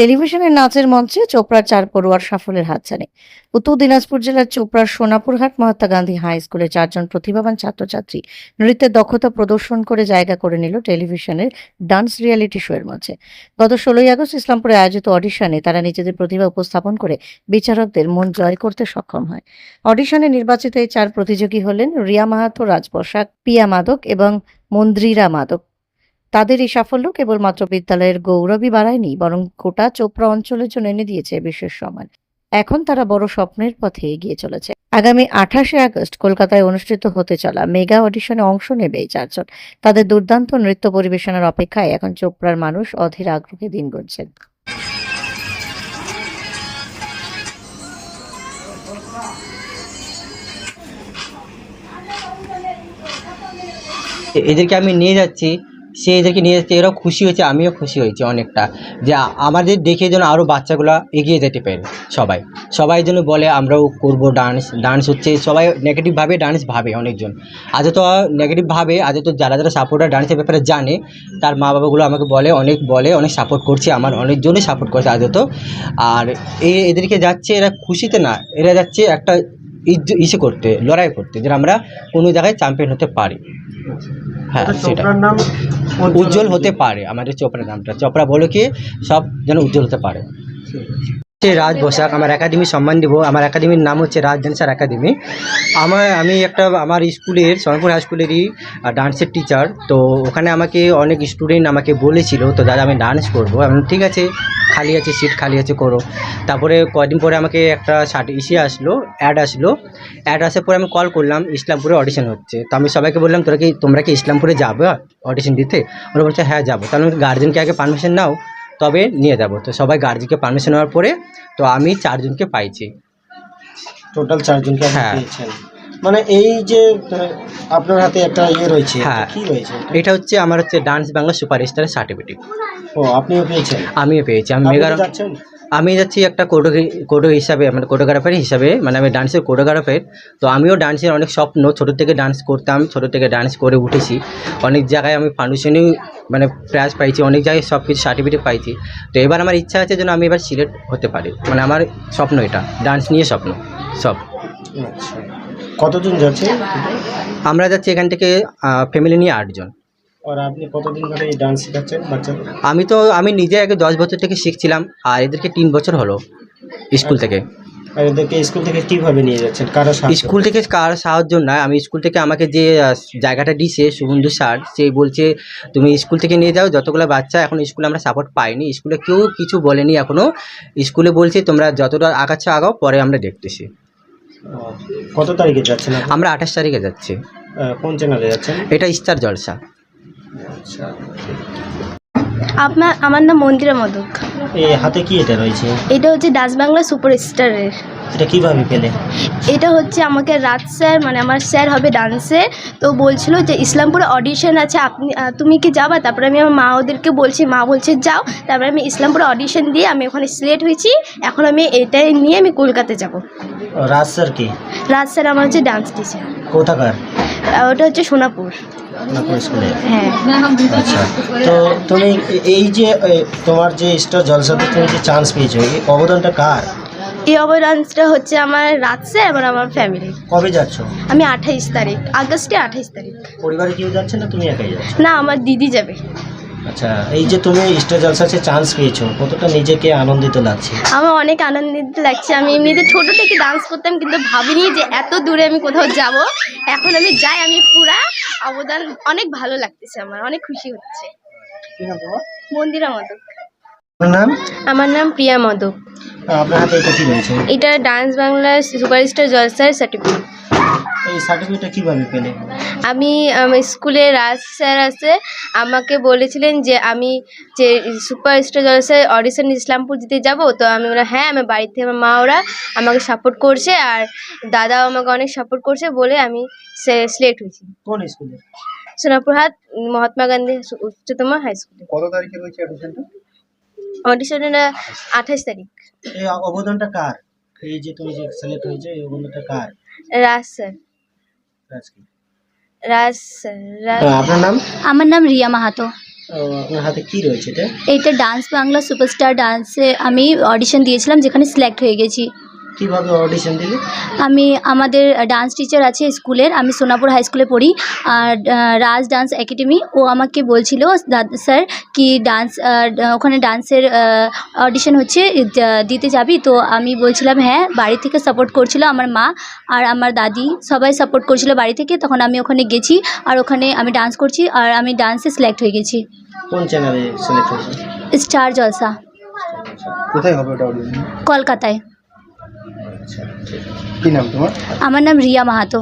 টেলিভিশনের নাচের মঞ্চে চোপড়ার চার পড়ুয়ার সাফল্যের হাতছানি। উত্তর দিনাজপুর জেলার চোপড়ার সোনাপুরহাট মহাত্মা গান্ধী হাই স্কুলের চারজন প্রতিভাবান ছাত্রছাত্রী নৃত্যের দক্ষতা প্রদর্শন করে জায়গা করে নিল টেলিভিশনের ডান্স রিয়েলিটি শো এর মঞ্চে। গত ষোলোই আগস্ট ইসলামপুরে আয়োজিত অডিশনে তারা নিজেদের প্রতিভা উপস্থাপন করে বিচারকদের মন জয় করতে সক্ষম হয়। অডিশনে নির্বাচিত এই চার প্রতিযোগী হলেন রিয়া মাহাতো, রাজ বসাক পিয়া মাদক এবং মন্দ্রিরা মাদক। তাদের এই সাফল্য কেবলমাত্র বিদ্যালয়ের গৌরবই বাড়ায়নি, বরং গোটা চোপড়া অঞ্চলের জন্য এনে দিয়েছে বিশেষ সম্মান। এখন তারা বড় স্বপ্নের পথে এগিয়ে চলেছে। আগামী আঠাশে আগস্ট কলকাতায় অনুষ্ঠিত হতে চলা মেগা অডিশনে অংশ নেবে এই চারজন। তাদের দুর্দান্ত নৃত্য পরিবেশনের অপেক্ষায় এখন চোপড়ার মানুষ অধীর আগ্রহে দিন গুনছেন। এদেরকে আমি নিয়ে যাচ্ছি। সে এদেরকে নিয়ে যাচ্ছে এরাও খুশি হয়েছে, আমিও খুশি হয়েছি অনেকটা। যে আমাদের দেখে যেন আরও বাচ্চাগুলো এগিয়ে যেতে পারে সবাই। সবাই যেন বলে, আমরাও করব ডান্স ডান্স হচ্ছে, সবাই নেগেটিভভাবে ডান্স ভাবে অনেকজন। আজ তো নেগেটিভ ভাবে, আজ তো যারা যারা সাপোর্টার ডান্সের ব্যাপারে জানে, তার মা বাবাগুলো আমাকে বলে, অনেক বলে, অনেক সাপোর্ট করছে, আমার অনেকজনই সাপোর্ট করছে আজ তো। আর এদেরকে যাচ্ছে, এরা খুশিতে না, এরা যাচ্ছে একটা ইসে করতে লড়াই করতে যেন আমরা কোনো জায়গায় চ্যাম্পিয়ন হতে পারি। হ্যাঁ সেটা উজ্জ্বল হতে পারে আমাদের চোপড়ার নামটা। চোপড়া বলে কি সব যেন উজ্জ্বল হতে পারে। হচ্ছে রাজ বসাক, আমার একাডেমি সম্মান দিব। আমার একাডেমির নাম হচ্ছে রাজ ডান্সার একাডেমি। আমার, আমি একটা, আমার স্কুলের, সোনারপুর হাই স্কুলেরই ডান্সের টিচার তো ওখানে আমাকে অনেক স্টুডেন্ট আমাকে বলেছিল, তো দাদা, আমি ডান্স করব। ঠিক আছে, খালি আছে সিট খালি আছে, করো। তারপরে কদিন পরে আমাকে একটা সার্টি, ইসে আসলো অ্যাড আসলো। অ্যাড আসার পরে আমি কল করলাম, ইসলামপুরে অডিশন হচ্ছে। তো আমি সবাইকে বললাম, তোরা কি, তোমরা কি ইসলামপুরে যাবে অডিশন দিতে? ওরা বলছে হ্যাঁ যাব। তাহলে গার্জেনকে আগে পারমিশন নাও। তবে নিয়ে যাব। তো সবাই গার্জেনকে পারমিশন নেওয়ার পরে তো আমি চারজনকে পাইছি। টোটাল চারজনকে হ্যাঁ। মানে এই যে আপনার হাতে একটা ইয়ে রয়েছে হ্যাঁ। কী রয়েছে এটা? হচ্ছে আমার হচ্ছে ডান্স বাংলা সুপারস্টারের সার্টিফিকেট ও আপনিও পেয়েছেন? আমিও পেয়েছি। আমি মেগা আমি যাচ্ছি একটা কোডো কোডো হিসাবে মানে কোডোগ্রাফার হিসাবে মানে আমি ডান্সের কোডোগ্রাফার তো আমিও ডান্সের অনেক স্বপ্ন ছোটো থেকে ডান্স করতাম ছোটো থেকে ডান্স করে উঠেছি। অনেক জায়গায় আমি ফাউন্ডেশনেও মানে প্রাইজ পাইছি অনেক জায়গায় সব কিছু সার্টিফিকেট পাইছি। তো এবার আমার ইচ্ছা আছে যেন আমি এবার সিলেক্ট হতে পারি। মানে আমার স্বপ্ন এটা ডান্স নিয়ে স্বপ্ন সব। আচ্ছা। কতজন যাচ্ছে? আমরা যাচ্ছি এখান থেকে ফ্যামিলি নিয়ে আটজন। আর আপনি কতদিন ধরে এই ডান্স শেখাচ্ছেন বাচ্চাদের? আমি তো আমি নিজে আগে দশ বছর থেকে শিখছিলাম আর এদেরকে তিন বছর হলো স্কুল থেকে। আর এদেরকে স্কুল থেকে কীভাবে নিয়ে যাচ্ছেন? কারও সাহায্য? স্কুল থেকে কার সাহায্য নয় আমি স্কুল থেকে আমাকে যে আহ, জায়গাটা দিছে সুবন্ধু স্যার সে বলছে তুমি স্কুল থেকে নিয়ে যাও যতগুলো বাচ্চা এখন স্কুলে আমরা সাপোর্ট পাইনি স্কুলে কেউ কিছু বলেনি এখনও স্কুলে বলছে তোমরা যতটা আগাচ্ছ আগাও পরে আমরা দেখতেছি। কত তারিখে যাচ্ছেন আপনি? আমরা আঠাশ তারিখে যাচ্ছি। আহ, কোন চ্যানেলে যাচ্ছেন? এটা স্টার জলসা। আচ্ছা। আপনার আমার নাম মন্দিরা মদক। এই হাতে কি এটা রয়েছে? এটা হচ্ছে ডান্স বাংলা সুপার স্টারের এটা কীভাবে পেলে? এটা হচ্ছে আমাকে রাত স্যার মানে আমার স্যার হবে ডান্সে। তো বলছিল যে ইসলামপুরে অডিশন আছে আপনি তুমি কি যাবা? তারপরে আমি আমার মা ওদেরকে বলছি মা বলছে যাও। তারপরে আমি ইসলামপুরে অডিশন দিয়ে আমি ওখানে সিলেক্ট হয়েছি। এখন আমি এটাই নিয়ে আমি কলকাতা যাব। রাজ স্যার কি রাত স্যার আমার হচ্ছে ডান্স টিচার কোথাকার? ওটা হচ্ছে সোনাপুর। স্কুলে? হ্যাঁ। আচ্ছা। তো তুমি এই যে তোমার যে স্টার জলসাতে তুমি যে চান্স পেয়েছ এই অবদানটা কার? এই অবদানটা হচ্ছে আমার রাত স্যার এবং আমার ফ্যামিলি কবে যাচ্ছ? আমি আঠাইশ তারিখ আগস্টে আঠাইশ তারিখ। পরিবারে কেউ যাচ্ছে না তুমি একাই যাচ্ছ? না আমার দিদি যাবে। আচ্ছা এই যে তুমি স্টার জলসাতে চান্স পেয়েছ কতটা নিজেকে আনন্দিত লাগছে? আমার অনেক আনন্দিত লাগছে। আমি এমনিতে ছোটো থেকে ডান্স করতাম কিন্তু ভাবিনি যে এত দূরে আমি কোথাও যাব। এখন আমি যাই আমি পুরা অবদান অনেক ভালো লাগতেছে আমার অনেক খুশি হচ্ছে। মন্দিরা মদক। নাম? আমার নাম প্রিয়া মদক। আপনার হাতে এটা কি রয়েছে? এটা ডান্স বাংলার সুপারস্টার জলসার সার্টিফিকেট এই সার্টিফিকেটটা কীভাবে পেলে? আমি আমার স্কুলে রাজ স্যার আছে আমাকে বলেছিলেন যে আমি যে সুপারস্টার জলসায় অডিশন ইসলামপুর দিতে যাব তো আমি বললাম হ্যাঁ আমার বাড়ি থেকে আমার মা ওরা আমাকে সাপোর্ট করছে আর দাদাও আমাকে অনেক সাপোর্ট করছে বলে আমি সিলেক্ট হয়েছি। কোন স্কুলে? সোনাপুরহাট মহাত্মা গান্ধী উচ্চতম হাই স্কুলে কত তারিখে রয়েছে অ্যাডমিশনটা অডিশনটা আঠাশ তারিখ। এই অবদানটা কার? এই যে তুমি যে সিলেক্ট হয়েছে এই অবদানটা কার? রাজ স্যার। রাজ স্যার আপনার নাম? আমার নাম রিয়া মাহাতো। আপনার হাতে কি রয়েছে এটা? এইটা ডান্স বাংলা সুপারস্টার ডান্সে আমি অডিশন দিয়েছিলাম যেখানে সিলেক্ট হয়ে গেছি। কীভাবে অডিশন দিলে? আমি আমাদের ডান্স টিচার আছে স্কুলের আমি সোনাপুর হাই স্কুলে পড়ি আর রাজ ডান্স একাডেমি ও আমাকে বলছিল স্যার কি ডান্স ওখানে ডান্সের অডিশন হচ্ছে দিতে যাবি? তো আমি বলছিলাম হ্যাঁ। বাড়ি থেকে সাপোর্ট করছিল আমার মা আর আমার দাদি সবাই সাপোর্ট করছিল বাড়ি থেকে। তখন আমি ওখানে গেছি আর ওখানে আমি ডান্স করছি আর আমি ডান্সে সিলেক্ট হয়ে গেছি। কোন চ্যানেলে সিলেক্ট হয়েছে? স্টার জলসা কোথায় হবে ওটা অডিশন কলকাতায় কি নাম তোমার? আমার নাম রিয়া মাহাতো।